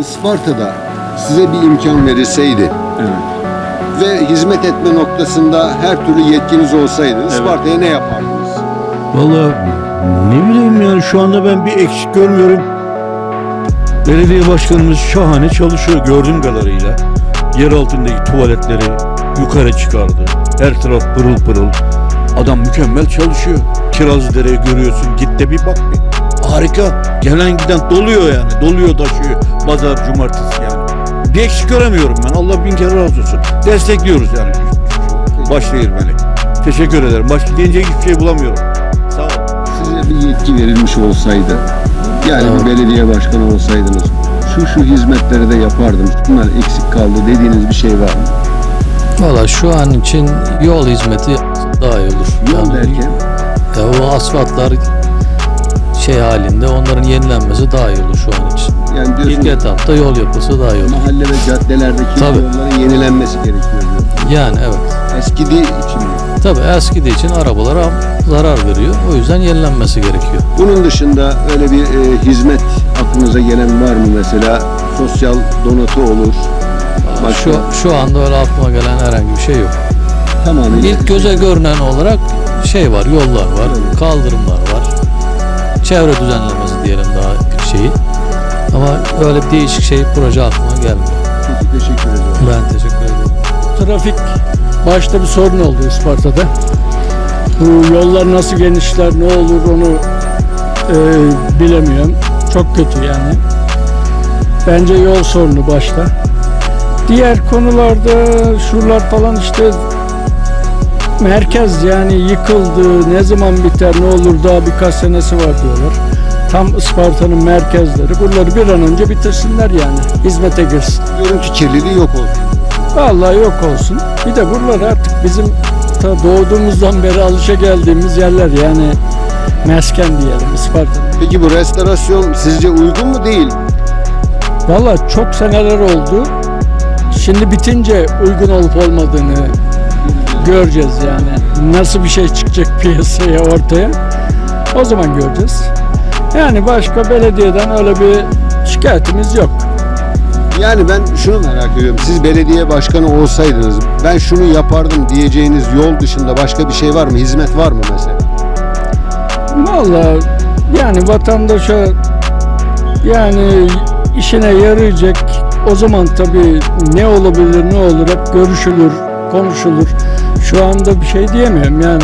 Isparta'da size bir imkan verilseydi Evet. ve hizmet etme noktasında her türlü yetkiniz olsaydı Isparta'ya ne yapardınız? Vallahi ne bileyim yani şu anda ben bir eksik görmüyorum. Belediye başkanımız şahane çalışıyor gördüğüm kadarıyla. Yer altındaki tuvaletleri yukarı çıkardı. Her taraf pırıl pırıl. Adam mükemmel çalışıyor. Kirazlıdere'yi görüyorsun git de bir bak bir. Harika. Gelen giden doluyor yani. Doluyor taşıyor. Pazar, cumartesi yani. Bir eksik göremiyorum ben. Allah bin kere razı olsun. Destekliyoruz yani. Başlayır beni. Teşekkür ederim. Başka diyecek hiçbir şey bulamıyorum. Sağ ol. Size bir yetki verilmiş olsaydı, yani bir belediye başkanı olsaydınız, şu şu hizmetleri de yapardım, bunlar eksik kaldı dediğiniz bir şey var mı? Valla şu an için yol hizmeti daha iyi olur. Yol Yani, derken, ya o asfaltlar şey halinde onların yenilenmesi daha iyi olur şu an için. yani İlk diyorsunuz etapta yol yapısı daha iyi olur. mahalle ve caddelerdeki Tabii. yolların yenilenmesi gerekiyor diyor. Yani evet. Eskidiği için mi? Tabii eskidiği için arabalara zarar veriyor. O yüzden yenilenmesi gerekiyor. Bunun dışında öyle bir e, hizmet aklınıza gelen var mı mesela? Sosyal donatı olur. Başka? Şu, şu anda öyle aklıma gelen herhangi bir şey yok. Tamamıyla. İlk göze görünen olarak şey var, yollar var, Evet. kaldırımlar var. Çevre düzenlemesi diyelim daha şeyi. Ama öyle bir değişik şey proje aklıma gelmiyor. Peki, teşekkür ederim. Ben teşekkür ederim. Trafik başta bir sorun oldu Isparta'da. Bu yollar nasıl genişler, ne olur onu e, bilemiyorum. Çok kötü yani. Bence yol sorunu başta. Diğer konularda şuralar falan işte merkez yani yıkıldı, ne zaman biter, ne olur daha birkaç senesi var diyorlar. Tam Isparta'nın merkezleri. Buraları bir an önce bitirsinler yani. Hizmete girsin. Görüntü kirliliği yok olsun. Vallahi yok olsun. Bir de buralar artık bizim ta doğduğumuzdan beri alışa geldiğimiz yerler yani mesken diyelim Isparta. Peki bu restorasyon sizce uygun mu değil? Vallahi çok seneler oldu. Şimdi bitince uygun olup olmadığını göreceğiz yani. Nasıl bir şey çıkacak piyasaya ortaya. O zaman göreceğiz. Yani başka belediyeden öyle bir şikayetimiz yok. Yani ben şunu merak ediyorum. Siz belediye başkanı olsaydınız ben şunu yapardım diyeceğiniz yol dışında başka bir şey var mı? Hizmet var mı mesela? Vallahi yani vatandaşa yani işine yarayacak o zaman tabii ne olabilir ne olur hep görüşülür, konuşulur. Şu anda bir şey diyemiyorum yani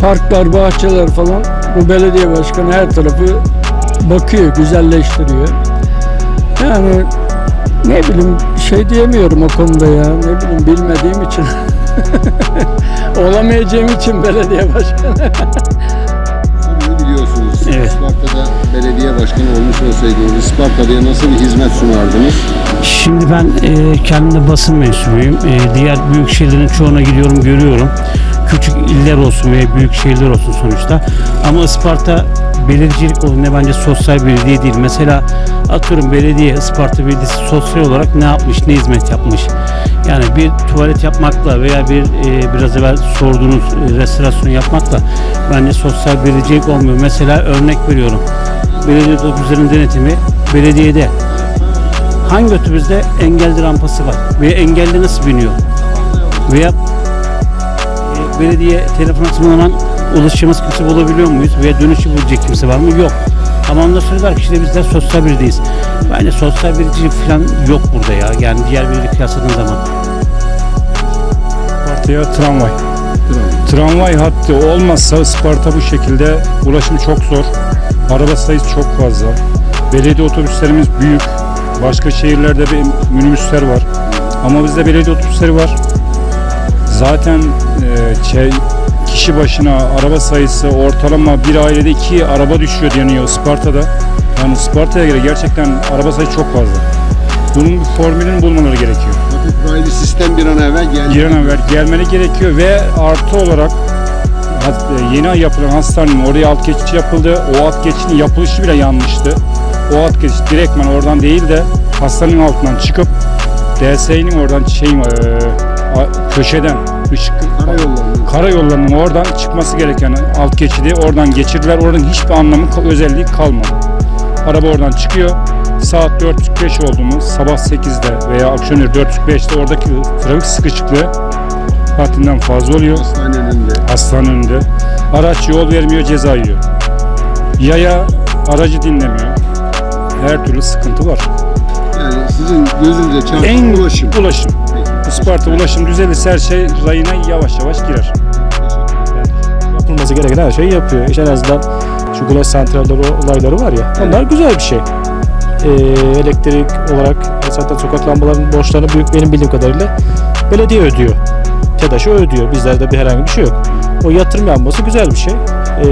parklar, bahçeler falan bu belediye başkanı her tarafı bakıyor, güzelleştiriyor. Yani ne bileyim şey diyemiyorum o konuda ya. Ne bileyim bilmediğim için. Olamayacağım için belediye başkanı. Biliyorsunuz. Evet. Isparta'da belediye başkanı olmuş olsaydınız Isparta'ya nasıl bir hizmet sunardınız? Şimdi ben e, kendim de basın mensubuyum. E, diğer büyük şehirlerin çoğuna gidiyorum, görüyorum. Küçük iller olsun veya büyük şehirler olsun sonuçta. Ama Isparta belediyecilik olduğunda bence sosyal belediye değil. Mesela atıyorum belediye, Isparta Belediyesi sosyal olarak ne yapmış, ne hizmet yapmış. Yani bir tuvalet yapmakla veya bir e, biraz evvel sorduğunuz e, restorasyon yapmakla bence sosyal belediyecilik olmuyor. Mesela örnek veriyorum. Belediye otobüslerin denetimi belediyede hangi otobüste engelli rampası var veya engelli nasıl biniyor veya belediye telefon hattından ulaşacağımız kimse bulabiliyor muyuz veya dönüşü bulacak kimse var mı yok ama ondan sonra der ki işte bizler sosyal belediyeyiz bence sosyal belediyecilik falan yok burada ya yani diğer belediye kıyasladığın zaman Isparta'ya tramvay. Tramvay hattı olmazsa Isparta bu şekilde ulaşım çok zor. Araba sayısı çok fazla. Belediye otobüslerimiz büyük. Başka şehirlerde bir minibüsler var. Ama bizde belediye otobüsleri var. Zaten e, şey, kişi başına araba sayısı ortalama bir ailede iki araba düşüyor deniyor Isparta'da. Yani Isparta'ya göre gerçekten araba sayısı çok fazla. Bunun bir formülünü bulmaları gerekiyor raylı sistem bir an evvel geldi. bir an evvel gelmeli gerekiyor ve artı olarak e, yeni yapılan hastanenin oraya alt geçiş yapıldı. O alt geçişin yapılışı bile yanlıştı. O alt geçiş direktmen oradan değil de hastanenin altından çıkıp DSİ'nin oradan şeyin e, köşeden ışık Karayollarının. karayollarının oradan çıkması gereken alt geçidi oradan geçirdiler. Oradan hiçbir anlamı özelliği kalmadı. Araba oradan çıkıyor. Saat 4.45 oldu mu sabah 8'de veya akşam 4.45'te oradaki trafik sıkışıklığı haddinden fazla oluyor. Hastanenin önünde. Hastane önünde. Araç yol vermiyor ceza yiyor. Yaya aracı dinlemiyor. Her türlü sıkıntı var. Yani sizin gözünüze çarpan En ulaşım. ulaşım. Isparta ulaşım düzelirse her şey rayına yavaş yavaş girer. yapılması gereken her şeyi yapıyor. İşte en azından şu güneş santralleri olayları var ya. Onlar güzel bir şey. Ee, elektrik olarak zaten sokak lambalarının borçlarını büyük benim bildiğim kadarıyla belediye ödüyor. TEDAŞ'ı ödüyor. Bizlerde bir herhangi bir şey yok. O yatırım yapması güzel bir şey. Ee,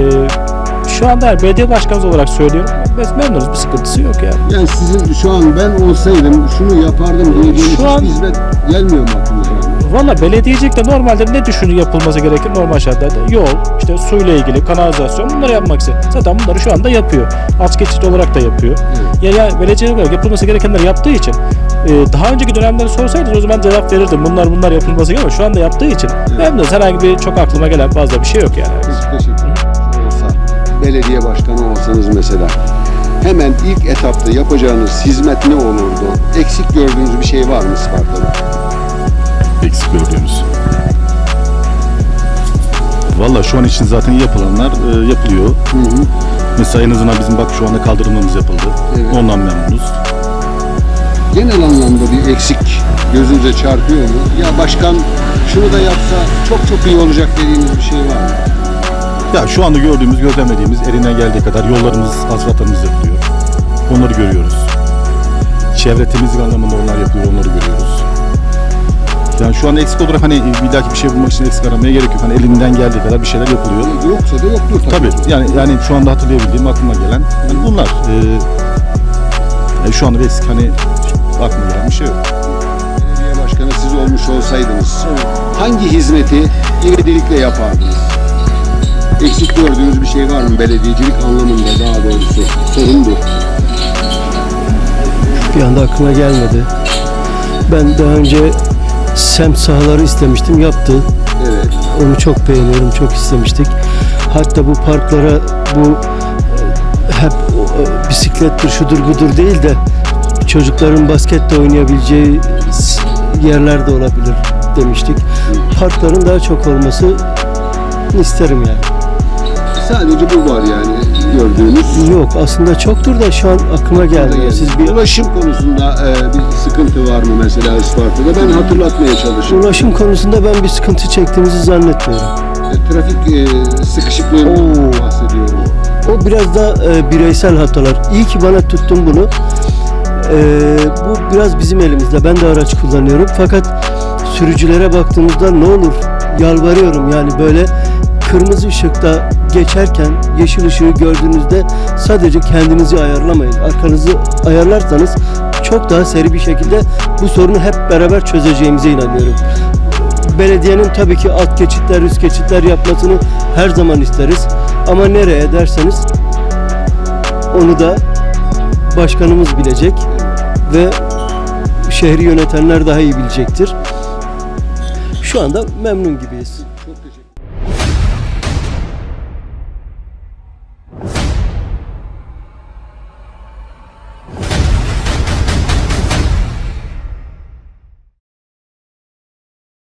şu anda yani belediye başkanı olarak söylüyorum. Biz memnunuz. Bir sıkıntısı yok yani. Yani sizin şu an ben olsaydım şunu yapardım diyeceğiniz Şu an- hizmet gelmiyor mu aklınıza? Valla belediyecilikte normalde ne düşünü yapılması gerekir normal şartlarda? Yol, işte suyla ilgili, kanalizasyon bunları yapmak istiyor. Zaten bunları şu anda yapıyor. Alt geçit olarak da yapıyor. Ya, ya belediye olarak yapılması gerekenleri yaptığı için e, daha önceki dönemleri sorsaydınız o zaman cevap verirdim. Bunlar bunlar yapılması gerekiyor ama şu anda yaptığı için memnunuz. Herhangi bir çok aklıma gelen fazla bir şey yok yani. Peki teşekkür ederim. Belediye başkanı olsanız mesela hemen ilk etapta yapacağınız hizmet ne olurdu? Eksik gördüğünüz bir şey var mı Sparta'da? eksik gördüğümüz. Valla şu an için zaten yapılanlar e, yapılıyor. Hı hı. Mesela en azından bizim bak şu anda kaldırımımız yapıldı. Evet. Ondan memnunuz. Genel anlamda bir eksik gözünüze çarpıyor mu? Ya başkan şunu da yapsa çok çok iyi olacak dediğiniz bir şey var mı? Ya şu anda gördüğümüz, gözlemlediğimiz elinden geldiği kadar yollarımız, asfaltlarımız yapılıyor. Onları görüyoruz. Çevre temizlik anlamında onlar yapıyor, onları görüyoruz. Yani şu anda eksik olarak hani bir dahaki bir şey bulmak için eksik aramaya gerek yok. Hani elinden geldiği kadar bir şeyler yapılıyor. Yoksa da yoktur tabii. Tabii yani yani şu anda hatırlayabildiğim aklıma gelen yani bunlar. Ee, yani şu anda bir eksik hani aklıma gelen bir şey yok. Belediye başkanı siz olmuş olsaydınız hangi hizmeti ivedilikle yapardınız? Eksik gördüğünüz bir şey var mı belediyecilik anlamında daha doğrusu? Sorun bu. bir anda aklıma gelmedi. Ben daha önce semt sahaları istemiştim, yaptı. Evet. Onu çok beğeniyorum, çok istemiştik. Hatta bu parklara bu e, hep e, bisiklettir, şudur budur değil de çocukların basketle oynayabileceği yerler de olabilir demiştik. Parkların daha çok olması isterim yani. Sadece bu var yani gördüğünüz. Yok aslında çoktur da şu an aklıma gelmiyor. Siz bir Ulaşım konusunda e, bir sıkıntı var mı mesela Isparta'da? Ben hatırlatmaya çalışıyorum. ulaşım konusunda ben bir sıkıntı çektiğimizi zannetmiyorum. E, Trafik e, sıkışıklığından bahsediyorum. O biraz da e, bireysel hatalar. İyi ki bana tuttun bunu. E, bu biraz bizim elimizde. Ben de araç kullanıyorum. Fakat sürücülere baktığımızda ne olur yalvarıyorum yani böyle kırmızı ışıkta geçerken yeşil ışığı gördüğünüzde sadece kendinizi ayarlamayın. Arkanızı ayarlarsanız çok daha seri bir şekilde bu sorunu hep beraber çözeceğimize inanıyorum. Belediyenin tabii ki alt geçitler, üst geçitler yapmasını her zaman isteriz. Ama nereye derseniz onu da başkanımız bilecek ve şehri yönetenler daha iyi bilecektir. Şu anda memnun gibiyiz.